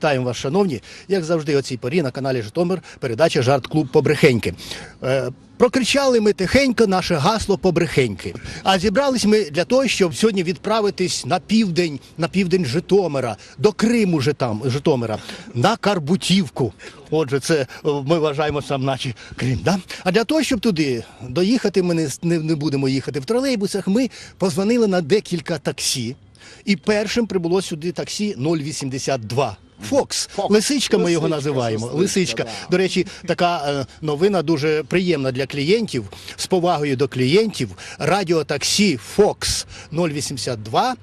Вітаємо вас, шановні. Як завжди, о порі на каналі Житомир передача Жарт Клуб Побрехеньки. Е, прокричали ми тихенько наше гасло Побрехеньки. А зібрались ми для того, щоб сьогодні відправитись на південь, на південь Житомира, до Криму же там, Житомира, на Карбутівку. Отже, це е, ми вважаємо сам наче Крим. Да? А для того, щоб туди доїхати, ми не, не, не будемо їхати в тролейбусах. Ми позвонили на декілька таксі. І першим прибуло сюди таксі 082. Фокс. Лисичка ми його називаємо. Лисичка. До речі, така е, новина дуже приємна для клієнтів. З повагою до клієнтів. Радіотаксі Фокс 082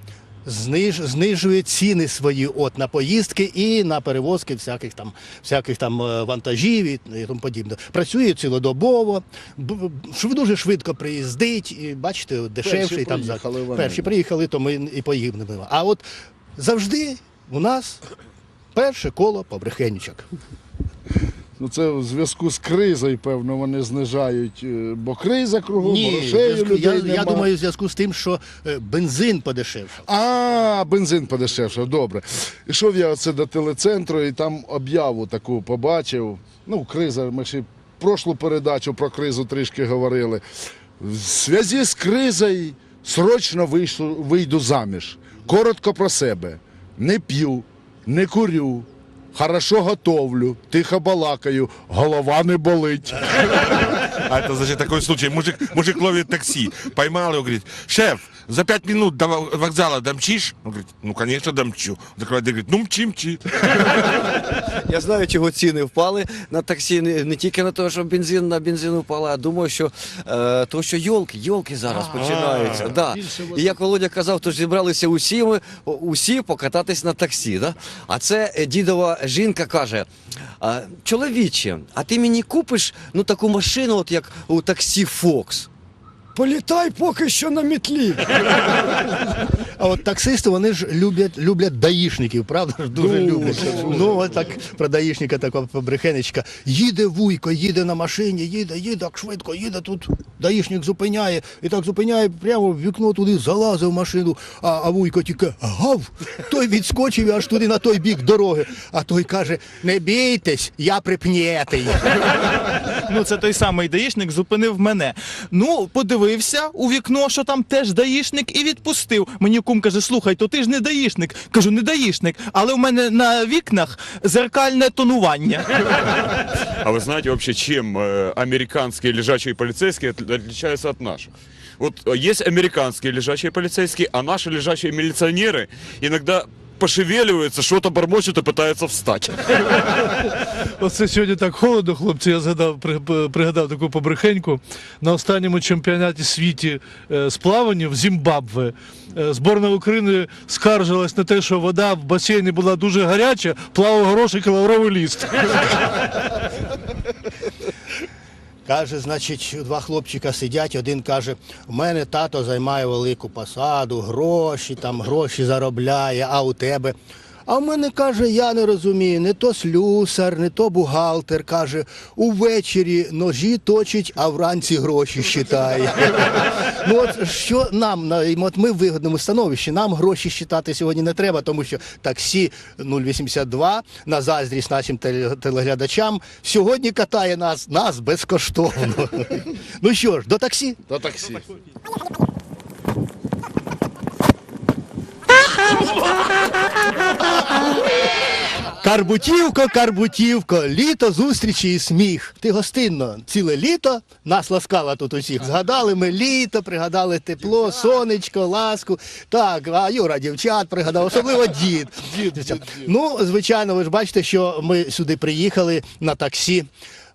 зниж, знижує ціни свої от на поїздки і на перевозки всяких там, всяких там е, вантажів і, і тому подібне. Працює цілодобово, дуже швидко приїздить, і бачите, дешевший там за перші приїхали, то ми і поїдемо. А от завжди у нас перше коло побрехенючок. Ну це в зв'язку з кризою, певно, вони знижають, е, бо криза кругом, Ні, грошей зв'язку- людей я, я думаю, в зв'язку з тим, що е, бензин подешевшав. А, бензин подешевшав, добре. Ішов я оце до телецентру і там об'яву таку побачив. Ну, криза, ми ще й прошлу передачу про кризу трішки говорили. В зв'язку з кризою срочно вийшов, вийду заміж. Коротко про себе. Не п'ю, не курю. Хорошо готовлю, тихо балакаю, голова не болить. А это значит такой случай. Мужик, мужик ловит такси, поймал его, говорит, шеф, за пять минут до вокзала домчишь? Он говорит, ну, конечно, домчу. Закрывает дверь, говорит, ну, мчи, мчи. Я знаю, чого ціни впали на таксі, не, не тільки на те, що бензин на бензин впала, а думаю, що е, то, що йолки, йолки зараз починаються. Да. І як Володя казав, то ж зібралися усі, ми, усі покататись на таксі. Да? А це е, дідова жінка каже: а, чоловіче, а ти мені купиш ну, таку машину, от як у таксі Фокс. Політай поки що на мітлі. А от таксисти вони ж люблять, люблять даїшників, правда ж дуже Дуже, люблять. дуже. Ну от так про даїшника такого побрехенечка. Їде вуйко, їде на машині, їде, їде так швидко, їде тут. Даїшник зупиняє і так зупиняє прямо в вікно туди, залазив в машину, а, а вуйко тільки гав. Той відскочив аж туди на той бік дороги. А той каже: не бійтесь, я припнєтий. Ну, це той самий даїшник зупинив мене. Ну, подивився у вікно, що там теж даїшник, і відпустив. Мені кум каже: слухай, то ти ж не даїшник. Кажу, не даїшник, але в мене на вікнах зеркальне тонування. А вы знаете вообще, чем э, американские лежачие полицейские от- отличаются от наших? Вот э, есть американские лежачие полицейские, а наши лежачие милиционеры иногда пошевеливаются, что-то бормочут и пытаются встать. Оце сьогодні так холодно, хлопці. Я згадав, при- при- пригадав таку побрехеньку. На останньому чемпіонаті світі е, з плавання в Зімбабве е, зборна України скаржилась на те, що вода в басейні була дуже гаряча, плавав хороший кілограмовий ліст. Каже, значить, два хлопчика сидять, один каже, у мене тато займає велику посаду, гроші, там гроші заробляє, а у тебе. А в мене каже, я не розумію, не то слюсар, не то бухгалтер. Каже, увечері ножі точить, а вранці гроші считає. Ну от що нам, на- от ми в вигодному становищі, нам гроші считати сьогодні не треба, тому що таксі 082 на заздрість нашим теле- телеглядачам сьогодні катає нас, нас безкоштовно. ну що ж, до таксі. До таксі. Карбутівко, Карбутівко, літо зустрічі і сміх. Ти гостинно ціле літо нас ласкала тут усіх. Згадали ми літо, пригадали тепло, сонечко, ласку. Так, а Юра дівчат пригадав, особливо дід. Ну, звичайно, ви ж бачите, що ми сюди приїхали на таксі.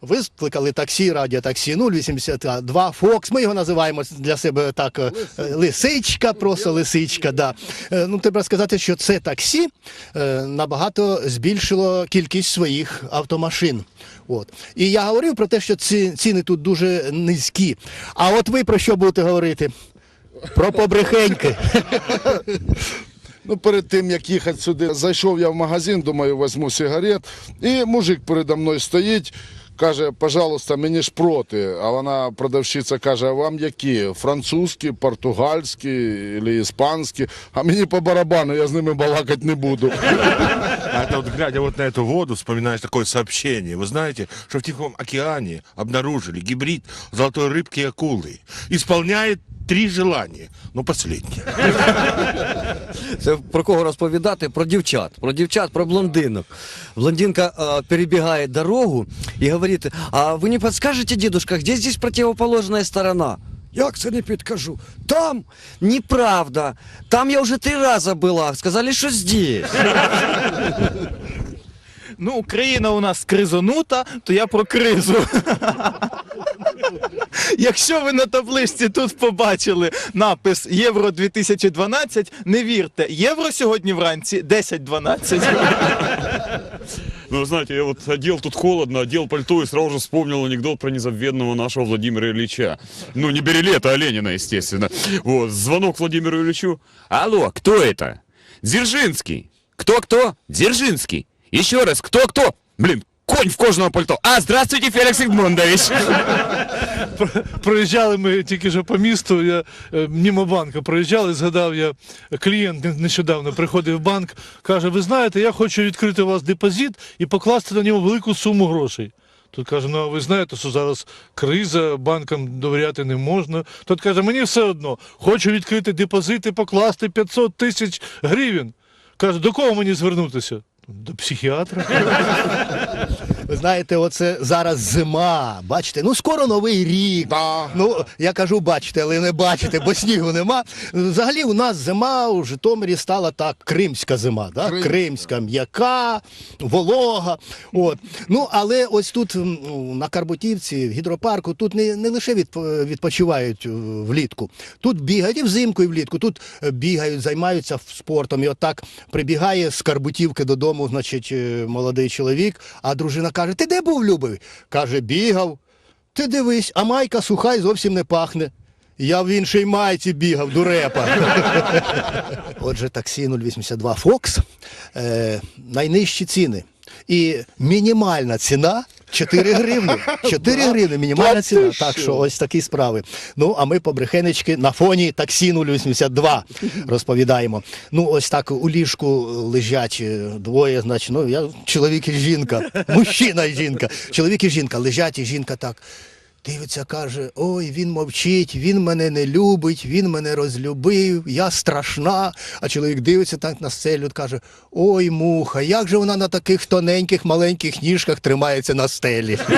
Викликали таксі, радіотаксі 082 Фокс. Ми його називаємо для себе так е, лисичка, просто лисичка. Да. Е, Ну, треба сказати, що це таксі е, набагато збільшило кількість своїх автомашин. От. І я говорив про те, що ці ціни тут дуже низькі. А от ви про що будете говорити? Про побрехеньки. Ну, перед тим, як їхати сюди, зайшов я в магазин, думаю, візьму сигарет. І мужик передо мною стоїть, Каже, пожалуйста, мені ж проти. А вона продавщиця каже, а вам які? Французькі, португальські або іспанські. А мені по барабану, я з ними балакати не буду. А это вот глядя вот на эту воду, вспоминаешь такое сообщение. Вы знаете, что в Тихом океане обнаружили гибрид золотой рыбки и акулы. Исполняет три желания. Ну, последнее. Це про кого розповідати? Про дівчат. Про дівчат, про блондинок. Блондинка е, перебігає дорогу і говорить: а ви не підскажете, дідушка, де здесь противоположна сторона? Як це не підкажу? Там неправда. Там я вже три рази була. Сказали, що здесь. Ну, Україна у нас кризонута, то я про кризу. Якщо ви на табличці тут побачили напис Євро 2012, не вірте, євро сьогодні вранці 10-12. Ну, вы знаете, я вот одел тут холодно, одел пальто и сразу же вспомнил анекдот про незабвенного нашего Владимира Ильича. Ну, не Берилета, а Ленина, естественно. Вот, звонок Владимиру Ильичу. Алло, кто это? Дзержинский. Кто-кто? Дзержинский. Еще раз, кто-кто? Блин, конь в кожаном пальто. А, здравствуйте, Феликс Игмундович. Проїжджали ми тільки що по місту, я е, мимо банка проїжджали, згадав я, клієнт не- нещодавно приходив в банк, каже, ви знаєте, я хочу відкрити у вас депозит і покласти на нього велику суму грошей. Тут каже, ну а ви знаєте, що зараз криза, банкам довіряти не можна. Тут каже, мені все одно, хочу відкрити депозит і покласти 500 тисяч гривень. Каже, до кого мені звернутися? До психіатра. Ви знаєте, оце зараз зима. Бачите, ну скоро новий рік. Да. Ну я кажу, бачите, але не бачите, бо снігу нема. Взагалі, у нас зима у Житомирі стала так, кримська зима, да? Кримська. кримська, м'яка, волога. От. Ну, але ось тут на Карбутівці, в гідропарку, тут не, не лише відп- відпочивають е, влітку. Тут бігають і взимку, і влітку. Тут е, бігають, займаються спортом. І отак прибігає з Карбутівки додому, значить, е, молодий чоловік, а дружина каже: Ти де був, любий? Каже, бігав. Ти дивись, а майка суха і зовсім не пахне. Я в іншій майці бігав, дурепа. Отже, таксі 082 Фокс. е, найнижчі ціни. І мінімальна ціна 4 гривні. 4 гривні мінімальна ціна. Так що? ось такі справи. Ну, а ми побрехенечки на фоні таксі 082 розповідаємо. Ну, ось так у ліжку лежать е, двоє, значить, ну, я чоловік і жінка, мужчина і жінка. Чоловік і жінка лежать, і жінка так. Дивиться, каже, ой, він мовчить, він мене не любить, він мене розлюбив, я страшна. А чоловік дивиться так на стелю, каже: Ой, муха, як же вона на таких тоненьких маленьких ніжках тримається на стелі.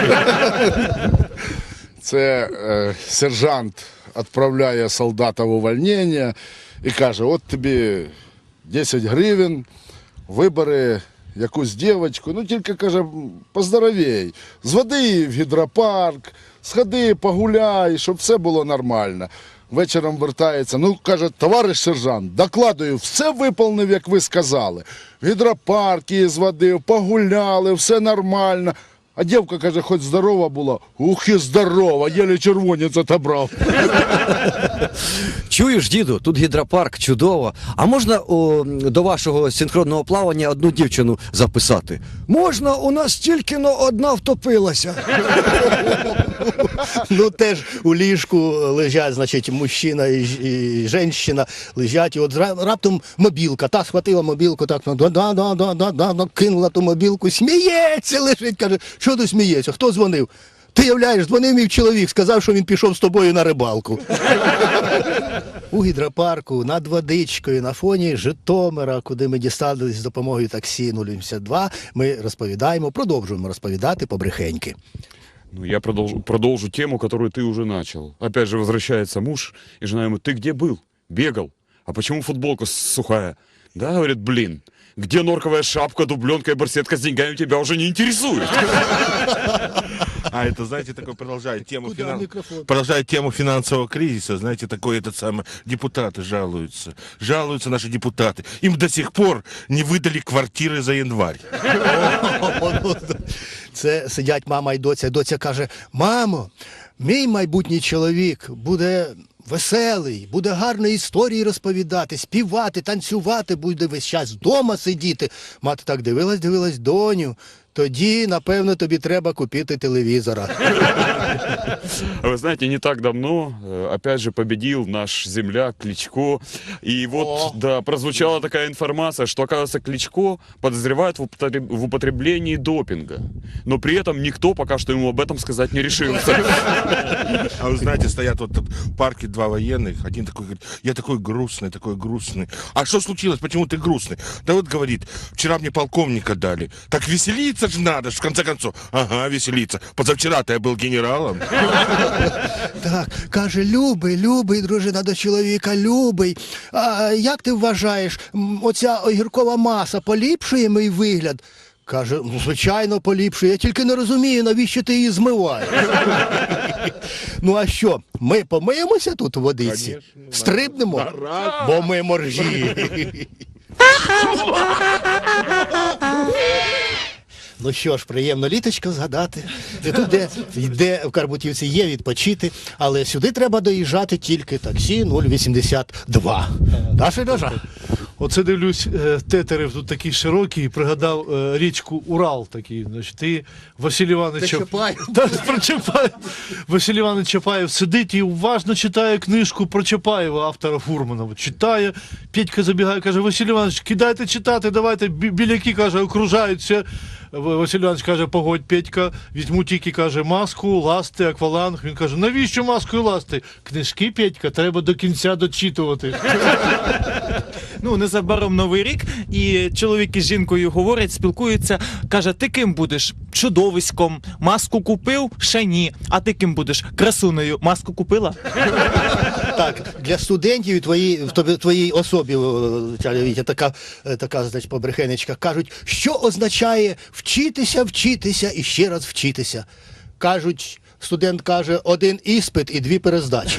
Це е, сержант відправляє солдата в увольнення і каже: от тобі 10 гривень, вибери якусь дівчинку, ну тільки каже, поздоровей, зводи її в гідропарк, сходи, погуляй, щоб все було нормально. Вечором вертається, ну каже, товариш сержант, докладую, все виповнив, як ви сказали. В гідропарк її зводив, погуляли, все нормально. А дівка каже, хоч здорова була, ух і здорова, єле червонець отобрав. Чуєш, діду, тут гідропарк, чудово. А можна о, до вашого синхронного плавання одну дівчину записати? Можна, у нас тільки одна втопилася. Ну теж у ліжку лежать, значить, мужчина і, ж- жінка лежать, і от раптом мобілка, та схватила мобілку, так да, да, да, да, да, кинула ту мобілку, сміється, лежить, каже, що ти смієшся? Хто дзвонив? Ти являєш, дзвонив мій чоловік, сказав, що він пішов з тобою на рибалку. У гідропарку над водичкою на фоні Житомира, куди ми дістались з допомогою таксі 072, ми розповідаємо, продовжуємо розповідати побрехеньки. Ну, я продолжу, продолжу тему, которую ты уже начал. Опять же, возвращается муж, и жена ему, ты где был? Бегал. А почему футболка сухая? Да, говорит, блин, где норковая шапка, дубленка и барсетка с деньгами тебя уже не интересует. А это, знаете, такой продолжает тему, Куда финан- микрофон? продолжает тему финансового кризиса. Знаете, такой этот самый, депутаты жалуются. Жалуются наши депутаты. Им до сих пор не выдали квартиры за январь. Це сидять мама і доця. Доця каже: Мамо, мій майбутній чоловік буде веселий, буде гарно історії розповідати, співати, танцювати, буде весь час вдома сидіти. Мати так дивилась, дивилась, доню. Тоді, напевно, тобі треба купити телевізора. А Вы знаете, не так давно, э, опять же, победил наш земляк Кличко. И вот, О. да, прозвучала такая информация, что, оказывается, Кличко подозревают в употреб- в употреблении допинга. Но при этом никто пока что ему об этом сказать не решился. А вы знаете, стоят вот тут в парке два военных. Один такой говорит, я такой грустный, такой грустный. А что случилось? Почему ты грустный? Да вот говорит, вчера мне полковника дали. Так веселиться же надо, в конце концов. Ага, веселиться. Позавчера-то я был генералом. Так, каже, любий, любий, дружина до чоловіка, любий. А як ти вважаєш, м, оця огіркова маса поліпшує мій вигляд? Каже, ну, звичайно, поліпшує. Я тільки не розумію, навіщо ти її змиваєш. ну а що, ми помиємося тут у водиці? Стрибнемо? Бо ми моржі. Ну що ж, приємно літочко згадати. І тут де, йде в Карбутівці є відпочити, але сюди треба доїжджати тільки таксі 082. Да, Сережа? Оце дивлюсь, е, тетерев тут такий широкий, пригадав е, річку Урал такий. Значить, і Василь Іванович Чапаєв. Чапаєв. Василь Іванович Чапаєв сидить і уважно читає книжку про Чапаєва, автора Фурманова. Читає. Петька забігає, каже: Василь Іванович, кидайте читати, давайте. Бі- Біляки каже, окружаються. Василь Іванович каже, погодь, Петька, візьму тільки каже маску, ласти, акваланг. Він каже, навіщо маску і ласти? Книжки, Петька, треба до кінця дочитувати. Ну, незабаром новий рік, і чоловік із жінкою говорять, спілкуються. Каже: ти ким будеш? Чудовиськом. Маску купив? Ще ні. А ти ким будеш? Красунею. Маску купила? Так, для студентів твої, в тобі- твоїй особі, о, Вітя, така, е, така значить, побрехенечка, кажуть, що означає вчитися, вчитися і ще раз вчитися. Кажуть, студент каже, один іспит і дві перездачі.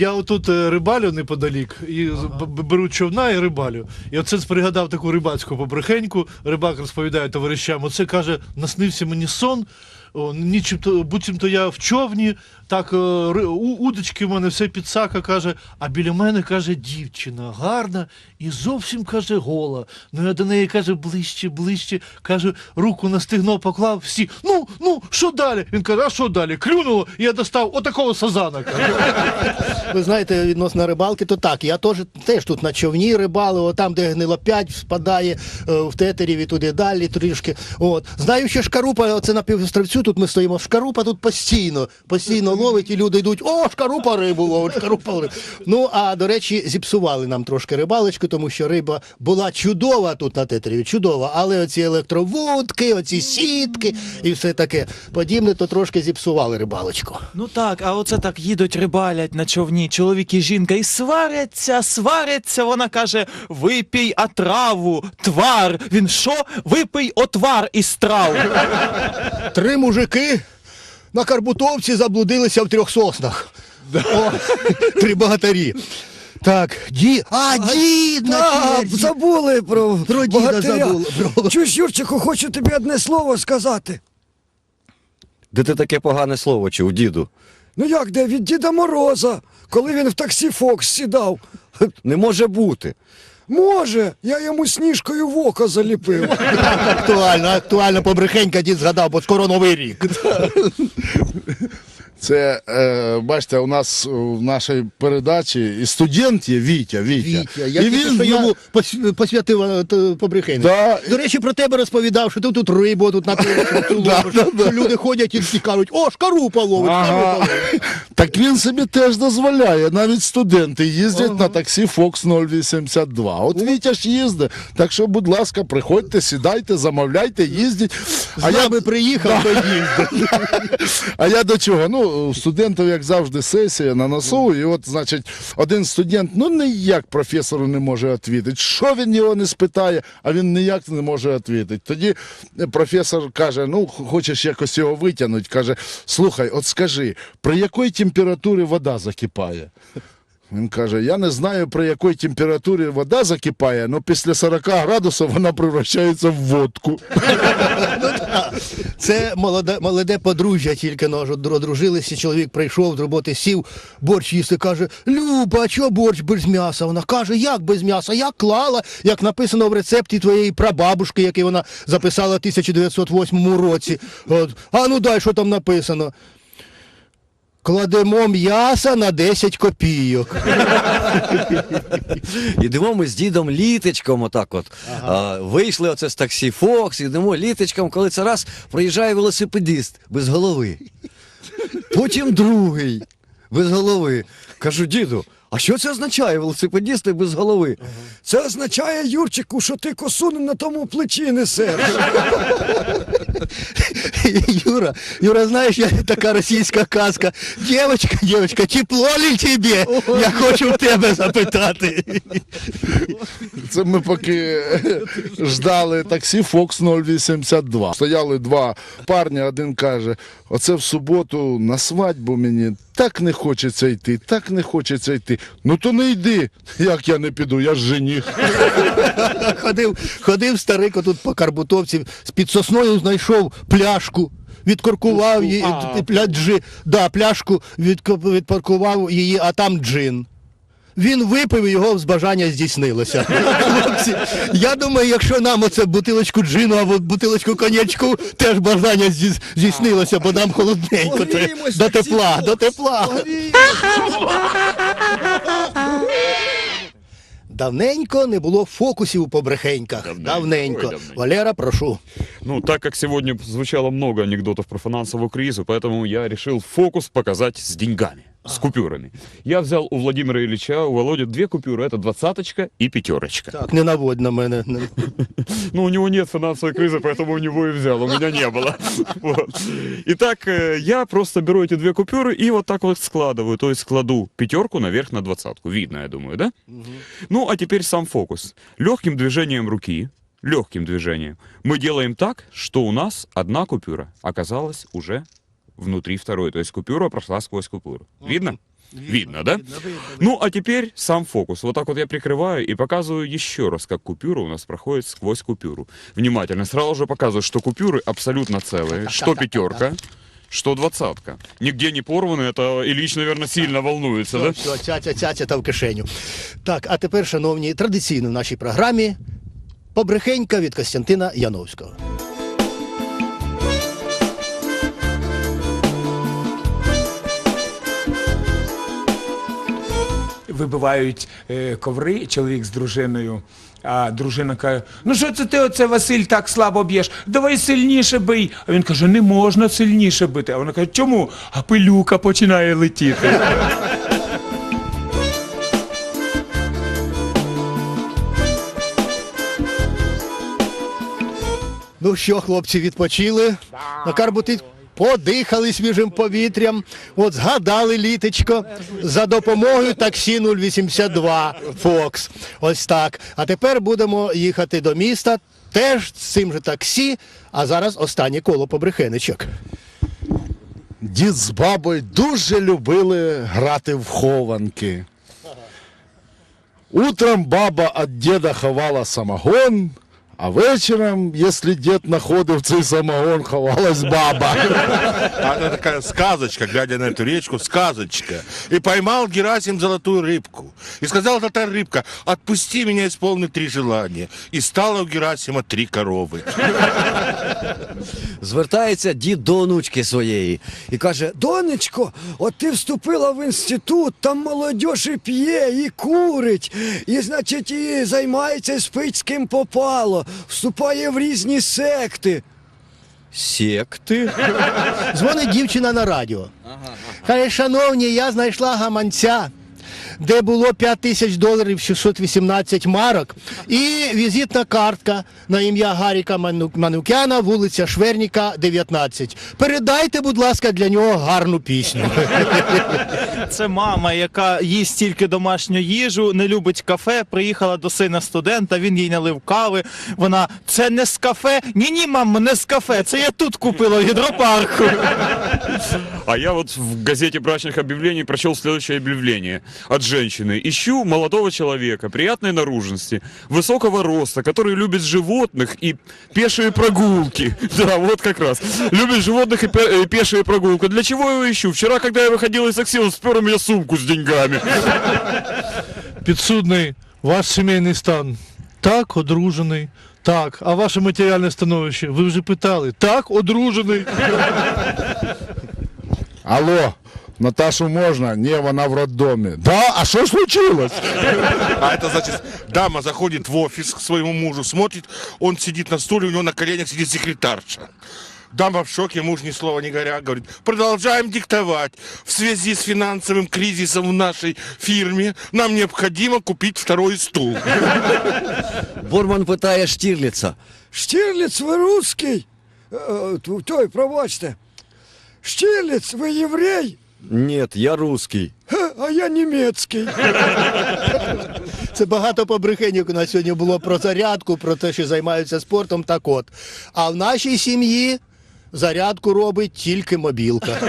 Я отут е, рибалю неподалік, і ага. беру човна і рибалю. І оце пригадав таку рибацьку побрехеньку. Рибак розповідає товаришам. Оце каже, наснився мені сон. О, нічим-то, буцімто я в човні, так е, у- удочки в мене все підсака каже, а біля мене каже дівчина гарна і зовсім каже гола. Ну я до неї каже ближче, ближче, каже, руку на стегно поклав, всі. Ну, ну, що далі? Він каже, а що далі? Клюнуло, і я достав отакого сазана. Каже. Ви знаєте, відносно рибалки, то так. Я теж, теж тут на човні рибалив, о, там, де гнилоп'ять спадає е, в тетерів і туди далі трішки. От. Знаю, що шкарупа, оце на півостровцю, тут ми стоїмо. Шкарупа тут постійно, постійно ловить, і люди йдуть, о, шкарупа рибу ловить, шкарупа рибу. Ну, а до речі, зіпсували нам трошки рибалочку, тому що риба була чудова тут на тетеріві, чудова. Але оці електровудки, оці сітки і все таке подібне, то трошки зіпсували рибалочку. Ну так, а оце так їдуть, рибалять на човні, чоловік і жінка, і сваряться, сваряться. Вона каже: випій отраву, твар. Він що? Випий отвар із трав. Три мужики на Карбутовці заблудилися в трьох соснах. О, три богатарі. Так, ді... А, дід на А, черзі. забули про, Про діда богатиря. забули, про- Чуєш, Юрчику, хочу тобі одне слово сказати. Де ти таке погане слово чув, діду? Ну як де від Діда Мороза, коли він в таксі Фокс сідав. Не може бути. Може, я йому сніжкою в око заліпив. Актуально, актуально, побрехенька дід згадав, бо скоро новий рік. Це, е, бачите, у нас в нашій передачі і студент є Вітя. Вітя. Вітя, я і тільки що йому пос- посвятив е, т-. Да. До речі, про тебе розповідав, що ти тут рибу тут на що люди ходять і всі кажуть, о, шкарупа ловить, шкарупа Ага. ловить. Так він собі теж дозволяє. Навіть студенти їздять на таксі Fox 082. От Вітя ж їздить. Так що, будь ласка, приходьте, сідайте, замовляйте, їздіть. А я би приїхав, то їздив. А я до чого? Ну, у студентів, як завжди, сесія на носу, і от, значить, один студент ну ніяк професору не може відповідати. Що він його не спитає, а він ніяк не може відповідати. Тоді професор каже: ну, хочеш якось його витягнути, каже: слухай, от скажи, при якій температурі вода закипає? Він каже: я не знаю, при якій температурі вода закипає, але після 40 градусів вона превращається в водку. Це молоде, молоде подружжя тільки ножу одружилися. Чоловік прийшов з роботи, сів, борщ їсти. Каже: Люба, а чого борщ без м'яса? Вона каже, як без м'яса? Я клала, як написано в рецепті твоєї прабабушки, який вона записала в 1908 році. От. А ну дай, що там написано. Кладемо м'яса на 10 копійок. Ідемо ми з дідом літочком, отак от. А, вийшли оце з таксі Фокс, ідемо літочком, коли це раз проїжджає велосипедист без голови. Потім другий без голови. Кажу, діду, а що це означає велосипедісти без голови? Це означає, Юрчику, що ти косу не на тому плечі несеш. Юра, Юра, знаєш, я така російська казка. Дівочка, дівочка, тепло ли тебе? Я хочу в тебе запитати. Це ми поки ждали таксі Фокс 082. Стояли два парні, один каже: оце в суботу на свадьбу мені так не хочеться йти, так не хочеться йти. Ну то не йди. Як я не піду, я ж жених. Ходив, ходив старик отут по Карбутовці, з під сосною знайшов пляшку. Відкоркував її, А. пля, джи, да, пляшку відко- відпаркував її, а там джин. Він випив і його з бажання здійснилося. Хлопці, я думаю, якщо нам оце бутилочку джину або бутилочку конячку, теж бажання здійснилося, бо нам холодненько. До тепла, до тепла. Давненько не було фокусів у побрехеньках. Давненько, Давненько. ой, давненько. Валера, прошу. Ну, так как сегодня звучало много анекдотов про финансовую кризу, поэтому я решил фокус показать с деньгами, с купюрами. Я взял у Владимира Ильича, у Володи две купюры, это двадцаточка и пятерочка. Так, не наводь на мене. Ну, у него нет финансовой кризы, поэтому у него и взял, у меня не было. Вот. Итак, э, я просто беру эти две купюры и вот так вот складываю, то есть кладу пятерку наверх на двадцатку. Видно, я думаю, да? Ну, а теперь сам фокус. Легким движением руки, легким движением, мы делаем так, что у нас одна купюра оказалась уже внутри второй. То есть купюра прошла сквозь купюру. Видно? Видно, да? Ну, а теперь сам фокус. Вот так вот я прикрываю и показываю еще раз, как купюра у нас проходит сквозь купюру. Внимательно. Сразу же показываю, что купюры абсолютно целые, что пятерка, что двадцатка. Нигде не порваны, это Ильич, наверное, сильно волнуется, да? Все, цяця, цяця та в кишеню. Так, а тепер, шановні, традиційно в нашій програмі побрехенька від Костянтина Яновського. Вибивають е, коври, чоловік з дружиною. А дружина каже: ну що це ти оце Василь так слабо б'єш? Давай сильніше бий. А він каже, не можна сильніше бити. А вона каже, чому? А пилюка починає летіти. Ну що, хлопці, відпочили? На Карбути подихали свіжим повітрям, от згадали літочко за допомогою таксі 082 Фокс. Ось так. А тепер будемо їхати до міста теж з цим же таксі. А зараз останнє коло побрехеничок. Дід з бабою дуже любили грати в хованки. Утром баба від діда ховала самогон, а вечором, якщо дід знаходив цей самогон, ховалась баба. А Это такая сказочка, глядя на эту речку, сказочка. И поймал Герасим золотую рыбку. И сказала эта рыбка, отпусти меня, исполни три желания. И стало у Герасима три коровы. Звертається дід до онучки своєї і каже: Донечко, от ти вступила в інститут, там молодь і п'є, і курить, і, значить, і займається і спить з ким попало, вступає в різні секти. секти. Дзвонить дівчина на радіо. Каже, шановні, я знайшла гаманця, де було 5 тисяч доларів 618 марок, і візитна картка на ім'я Гаріка Ману- Манукяна, вулиця Шверніка, 19. Передайте, будь ласка, для нього гарну пісню. це мама, яка їсть тільки домашню їжу, не любить кафе. Приїхала до сина студента, він їй налив кави. Вона це не з кафе. Ні, ні, мамо, не з кафе. Це я тут купила в гідропарку. А я вот в газете брачных объявлений прочел следующее объявление от женщины. Ищу молодого человека, приятной наружности, высокого роста, который любит животных и пешие прогулки. Да, вот как раз. Любит животных и пе- э, пешие прогулки. Для чего я его ищу? Вчера, когда я выходил из такси, он спер у меня сумку с деньгами. Підсудний, ваш сімейний стан. Так, одружений. Так, а ваше матеріальне становище? Ви вже питали. Так, одружений. Алло, Наташу можна? Ні, вона в роддомі. Да? А що случилось? А это значит, дама заходит в офис к своему мужу, смотрит, он сидит на стуле, у него на коленях сидит секретарша. Дама в шоке, муж ни слова не говоря, говорит, продолжаем диктовать. В связи с финансовым кризисом в нашей фирме нам необходимо купить второй стул. Борман питає Штірліца. Штірліц, ви русський? Е, ту- Той, пробачте. Штірліц, ви єврей? Ні, я русский. Ха, А я німецький. Це багато побрехеньок у нас сьогодні було про зарядку, про те, що займаються спортом. Так от. А в нашій сім'ї зарядку робить тільки мобілка.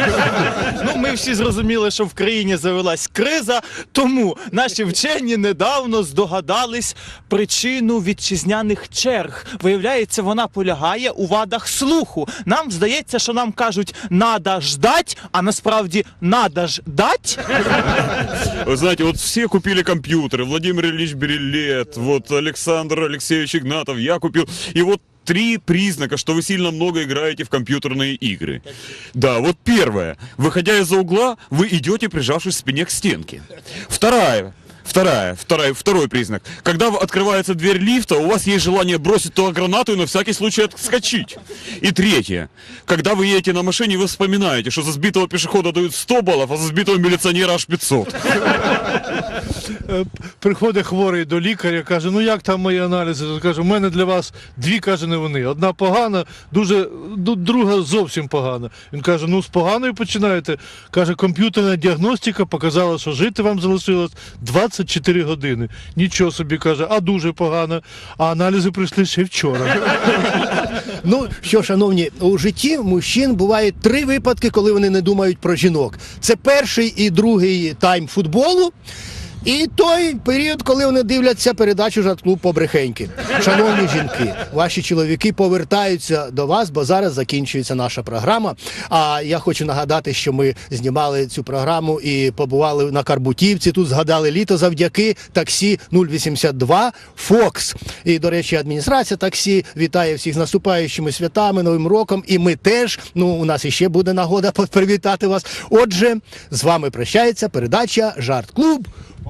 Ну, ми всі зрозуміли, що в країні завелась криза, тому наші вчені недавно здогадались причину вітчизняних черг. Виявляється, вона полягає у вадах слуху. Нам здається, що нам кажуть «надо ждать», а насправді «надо ж дать». Вы знаете, вот все купили компьютеры. Владимир Ильич Берилет, вот Александр Алексеевич Игнатов, я купил. И вот три признака, что вы сильно много играете в компьютерные игры. Да, вот первое. Выходя из-за угла, вы идете, прижавшись спине к стенке. Вторая. Вторая, вторая, второй признак. Когда в- открывается дверь лифта, у вас есть желание бросить туда гранату и на всякий случай отскочить. И третье. Когда вы едете на машине, вы вспоминаете, что за сбитого пешехода дают 100 баллов, а за сбитого милиционера аж 500. Е, Приходить хворий до лікаря, каже, ну як там мої аналізи? Він Каже, у мене для вас дві каже не вони. Одна погана, дуже ду- друга зовсім погана. Він каже, ну з поганою починаєте. Каже, комп'ютерна діагностика показала, що жити вам залишилось 24 години. Нічого собі каже, а дуже погано. А аналізи прийшли ще вчора. Ну що, шановні, у житті мужчин буває три випадки, коли вони не думають про жінок. Це перший і другий тайм футболу. І той період, коли вони дивляться передачу «Жарт-клуб побрехеньки. Шановні жінки, ваші чоловіки повертаються до вас, бо зараз закінчується наша програма. А я хочу нагадати, що ми знімали цю програму і побували на Карбутівці. Тут згадали літо завдяки таксі 082 Фокс. І, до речі, адміністрація таксі вітає всіх з наступаючими святами, Новим роком. І ми теж. Ну, у нас іще буде нагода привітати вас. Отже, з вами прощається передача Жарт Клуб.